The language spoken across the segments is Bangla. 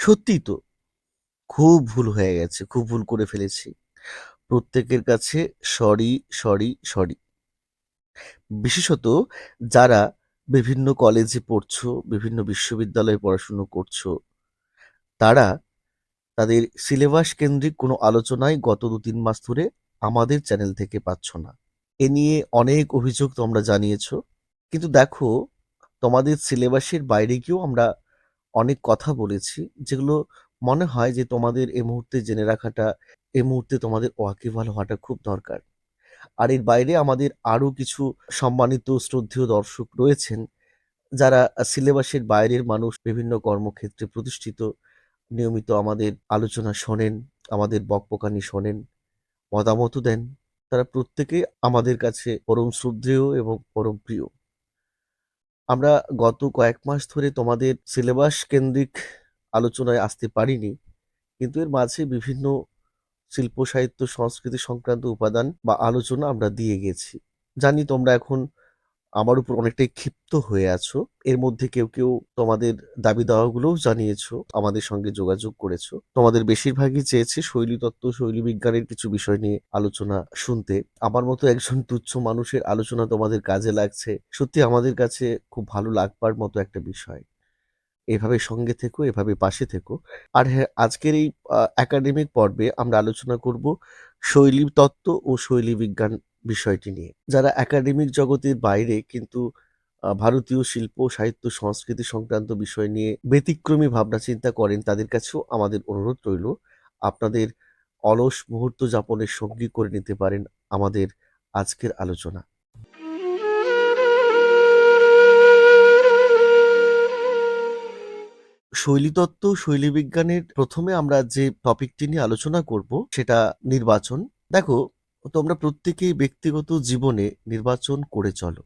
সত্যিই তো খুব ভুল হয়ে গেছে, খুব ভুল করে ফেলেছি। প্রত্যেকের কাছে সরি সরি সরি বিশেষত যারা বিভিন্ন কলেজে পড়ছো, বিভিন্ন বিশ্ববিদ্যালয়ে পড়াশুনো করছ, তারা তাদের সিলেবাস কেন্দ্রিক কোনো আলোচনাই গত দু তিন মাস ধরে আমাদের চ্যানেল থেকে পাচ্ছ না। এ নিয়ে অনেক অভিযোগ তোমরা জানিয়েছো। কিন্তু দেখো, তোমাদের সিলেবাসের বাইরে গিয়েও আমরা অনেক কথা বলেছি, যেগুলো মনে হয় যে তোমাদের এই মুহূর্তে জেনে রাখাটা এই মুহূর্তে তোমাদের ওয়াকিবহাল হওয়াটা খুব দরকার। আর এর বাইরে আমাদের আরও কিছু সম্মানিত, শ্রদ্ধেয় দর্শক রয়েছেন, যারা সিলেবাসের বাইরের মানুষ, বিভিন্ন কর্মক্ষেত্রে প্রতিষ্ঠিত, নিয়মিত আমাদের আলোচনা শোনেন, আমাদের বকবকানি শোনেন, মতামতও দেন। তারা প্রত্যেকে আমাদের কাছে পরম শ্রদ্ধেয় এবং পরম প্রিয়। আমরা গত কয়েক মাস ধরে তোমাদের সিলেবাস কেন্দ্রিক আলোচনায় আসতে পারিনি, কিন্তু এর মাঝে বিভিন্ন শিল্প, সাহিত্য, সংস্কৃতি সংক্রান্ত উপাদান বা আলোচনা আমরা দিয়ে গেছি। জানি তোমরা এখন আমার উপর অনেকটাই ক্ষিপ্ত হয়ে আছো। এর মধ্যে কেউ কেউ তোমাদের দাবি দাওয়াগুলোও জানিয়েছো, আমাদের সঙ্গে যোগাযোগ করেছ। তোমাদের বেশিরভাগই চেয়েছে শৈলীতত্ত্ব শৈলী বিজ্ঞানের কিছু বিষয় নিয়ে আলোচনা শুনতে। আমার মতো একজন তুচ্ছ মানুষের আলোচনা তোমাদের কাজে লাগছে। সত্যি আমাদের কাছে খুব ভালো লাগবার মতো একটা বিষয়। এভাবে সঙ্গে থেকো, এভাবে পাশে থেকো। আর হ্যাঁ আজকের এই একাডেমিক পর্বে আমরা আলোচনা করব শৈলী তত্ত্ব ও শৈলী বিজ্ঞান বিষয়টি নিয়ে। যারা একাডেমিক জগতের বাইরে কিন্তু ভারতীয় শিল্প, সাহিত্য, সংস্কৃতি সংক্রান্ত বিষয় নিয়ে ব্যতিক্রমী ভাবনা চিন্তা করেন, তাদের কাছেও আমাদের অনুরোধ রইল, আপনাদের অলস মুহূর্ত যাপনের সঙ্গী করে নিতে পারেন আমাদের আজকের আলোচনা। শৈলীতত্ত্ব, শৈলীবিজ্ঞানের প্রথমে আমরা যে টপিকটি নিয়ে আলোচনা করব, সেটা নির্বাচন। দেখো তোমরা প্রত্যেকেই ব্যক্তিগত জীবনে নির্বাচন করে চলো।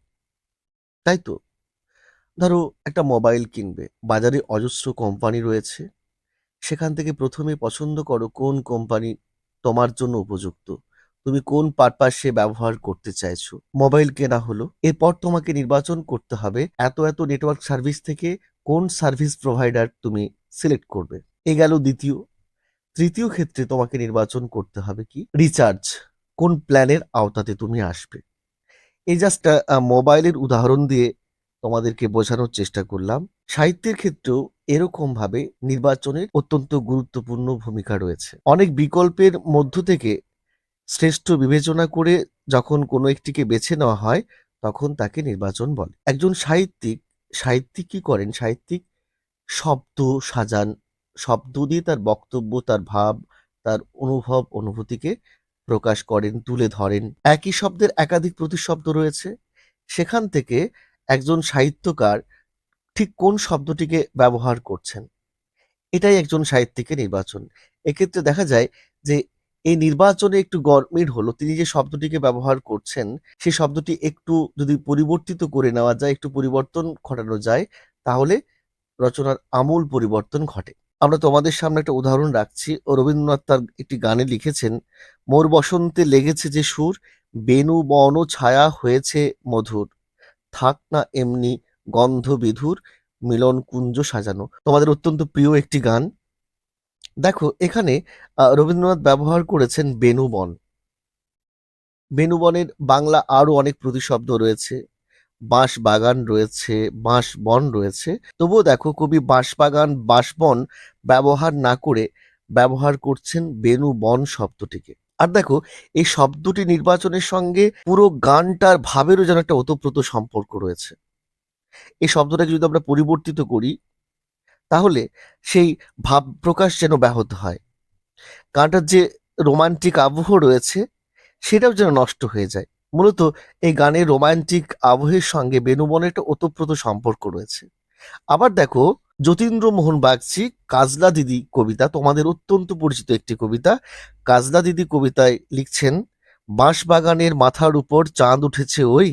তাই তো? ধরো, একটা মোবাইল কিনবে, বাজারে অজস্র কোম্পানি রয়েছে, সেখান থেকে প্রথমে পছন্দ করো কোন কোম্পানি তোমার জন্য উপযুক্ত। তুমি কোন পারপাসে ব্যবহার করতে চাইছো, মোবাইল কেনা হলো, এরপর তোমাকে নির্বাচন করতে হবে এত এত নেটওয়ার্ক সার্ভিস থেকে কোন সার্ভিস প্রোভাইডার তুমি সিলেক্ট করবে। এ গেল দ্বিতীয়। তৃতীয় ক্ষেত্রে তোমাকে নির্বাচন করতে হবে কি? রিচার্জ কোন প্ল্যানের আওতাতে তুমি আসবে? এই জাস্ট মোবাইলের উদাহরণ দিয়ে তোমাদেরকে বোঝানোর চেষ্টা করলাম। সাহিত্যের ক্ষেত্রেও এরকম ভাবে নির্বাচনের অত্যন্ত গুরুত্বপূর্ণ ভূমিকা রয়েছে। অনেক বিকল্পের মধ্য থেকে শ্রেষ্ঠ বিবেচনা করে যখন কোনো একটিকে বেছে নেওয়া হয়, তখন তাকে নির্বাচন বলে। একজন সাহিত্যিক সাহিত্যিক কি করেন? সাহিত্যিক শব্দ সাজান, শব্দ দিয়ে তার বক্তব্য, তার ভাব, তার অনুভব, অনুভূতিকে প্রকাশ করেন, তুলে ধরেন। একই শব্দের একাধিক প্রতিশব্দ রয়েছে। সেখান থেকে একজন সাহিত্যকার ঠিক কোন শব্দটিকে ব্যবহার করছেন? এটাই একজন সাহিত্যিকের নির্বাচন। এক্ষেত্রে দেখা যায় যে, এই নির্বাচনে একটু গরমিল হলো। তিনি যে শব্দটিকে ব্যবহার করছেন সেই শব্দটি একটু যদি পরিবর্তিত করে নেওয়া যায়, একটু পরিবর্তন ঘটানো যায়, তাহলে রচনার আমূল পরিবর্তন ঘটে। আমরা তোমাদের সামনে একটা উদাহরণ রাখছি। ও রবীন্দ্রনাথ তার একটি গানে লিখেছেন, মোর বসন্তে লেগেছে যে সুর, বেনু বন ছায়া হয়েছে মধুর। থাক না এমনি গন্ধ বিধুর, মিলন কুঞ্জ সাজানো। তোমাদের অত্যন্ত প্রিয় একটি গান। দেখো, এখানে রবীন্দ্রনাথ ব্যবহার করেছেন বেনুবন বেনুবনের বাংলা আরও অনেক প্রতিশব্দ রয়েছে। বাঁশ বাগান রয়েছে বাঁশ বন রয়েছে। তবুও দেখো কবি বাঁশ বাগান বাঁশবন ব্যবহার না করে ব্যবহার করছেন বেনু বন শব্দটিকে। আর দেখো, এই শব্দটি নির্বাচনের সঙ্গে পুরো গানটার ভাবেরও যেন একটা ওতপ্রোত সম্পর্ক রয়েছে। এই শব্দটাকে যদি আমরা পরিবর্তিত করি, তাহলে সেই ভাব প্রকাশ যেন ব্যাহত হয়। গানটার যে রোমান্টিক আবহ রয়েছে, সেটাও যেন নষ্ট হয়ে যায়। মূলত এই গানের রোমান্টিক আবহের সঙ্গে বেনুবনের একটা ওতপ্রোত সম্পর্ক রয়েছে। আবার দেখো যতীন্দ্র মোহন বাগচি, কাজলা দিদি কবিতা, তোমাদের অত্যন্ত পরিচিত একটি কবিতা। কাজলা দিদি কবিতায় লিখছেন বাঁশ বাগানের মাথার উপর চাঁদ উঠেছে ওই,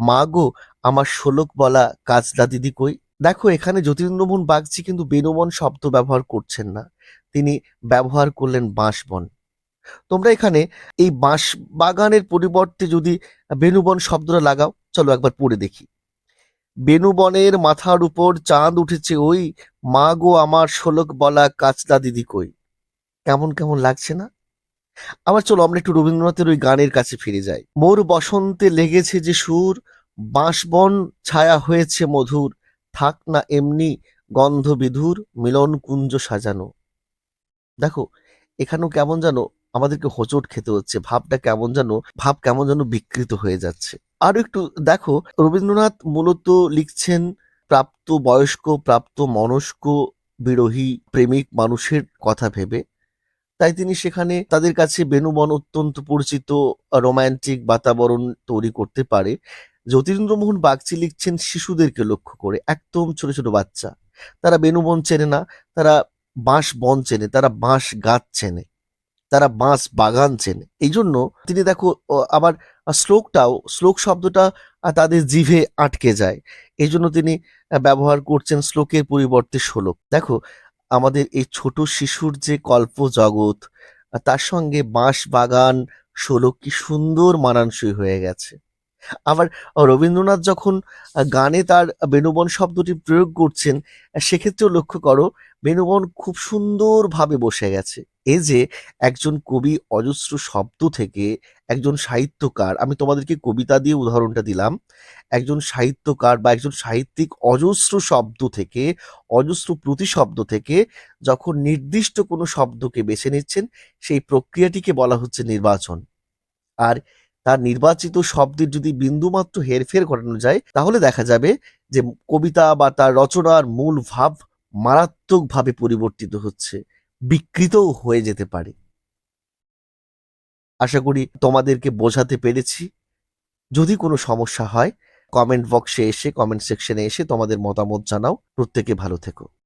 মা গো, আমার শোলক বলা কাজলা দিদি কই? দেখো, এখানে যতীন্দ্রমোহন বাগচি কিন্তু বেনুবন শব্দ ব্যবহার করছেন না। তিনি ব্যবহার করলেন বাঁশবন। তোমরা এখানে এই বাঁশ বাগানের পরিবর্তে যদি বেনুবন শব্দটা লাগাও, চলো একবার পড়ে দেখি। বেনুবনের মাথার উপর চাঁদ উঠেছে ওই, মা গো আমার শোলক বলা কাচলা দিদি কই? কেমন কেমন লাগছে না? আবার চলো আমরা একটু রবীন্দ্রনাথের ওই গানের কাছে ফিরে যাই। মোর বসন্তে লেগেছে যে সুর, বাঁশবন ছায়া হয়েছে মধুর, থাক না এমনি গন্ধ বিধুর মিলন কুঞ্জ সাজানো। দেখো, এখানেও কেমন যেন আমাদেরকে হোঁচট খেতে হচ্ছে, ভাবটা কেমন যেন, ভাব কেমন যেন বিকৃত হয়ে যাচ্ছে। আর একটু দেখো, রবীন্দ্রনাথ মূলত লিখছেন, প্রাপ্ত বয়স্ক, প্রাপ্ত মনস্ক, বিরোহী, প্রেমিক মানুষের কথা ভেবে। তাই তিনি সেখানে তাদের কাছে বেনুবন অত্যন্ত পরিচিত রোমান্টিক বাতাবরণ তৈরি করতে পারে। জ্যোতিরিন্দ্রমোহন বাগচি লিখছেন, শিশুদেরকে লক্ষ্য করে, একদম ছোট ছোট বাচ্চা। তারা বেনুবন চেনে না, তারা বাঁশ বন চেনে, তারা বাঁশ গাছ চেনে। তারা বাঁশ বাগান চেনে। এই জন্য তিনি দেখো আবার শ্লোকটাও, শ্লোক শব্দটা তাদের জিভে আটকে যায়। এই জন্য তিনি ব্যবহার করছেন শ্লোকের পরিবর্তে শ্লোক। দেখো, আমাদের এই ছোট শিশুর যে কল্প জগৎ তার সঙ্গে বাঁশ বাগান, শ্লোক কি সুন্দর মানানসই হয়ে গেছে। আবার রবীন্দ্রনাথ যখন গানে তার বেনুবন শব্দটি প্রয়োগ করছেন সেক্ষেত্রেও লক্ষ্য করো, বেনুবন খুব সুন্দরভাবে বসে গেছে। এ যে একজন কবি অজস্র শব্দ থেকে একজন সাহিত্যকার, আমি তোমাদেরকে কবিতা দিয়ে উদাহরণটা দিলাম, একজন সাহিত্যকার বা একজন সাহিত্যিক অজস্র শব্দ থেকে, অজস্র প্রতিশব্দ থেকে যখন নির্দিষ্ট কোনো শব্দকে বেছে নিচ্ছেন, সেই প্রক্রিয়াটিকে বলা হচ্ছে নির্বাচন। আর তার নির্বাচিত শব্দের যদি বিন্দুমাত্র হেরফের ঘটানো যায়, তাহলে দেখা যাবে যে কবিতা বা তার রচনার মূল ভাব মারাত্মকভাবে পরিবর্তিত হচ্ছে, বিকৃতও হয়ে যেতে পারে। আশা করি তোমাদেরকে বোঝাতে পেরেছি। যদি কোনো সমস্যা হয় কমেন্ট বক্সে এসে কমেন্ট সেকশনে এসে তোমাদের মতামত জানাও। প্রত্যেকে ভালো থেকো।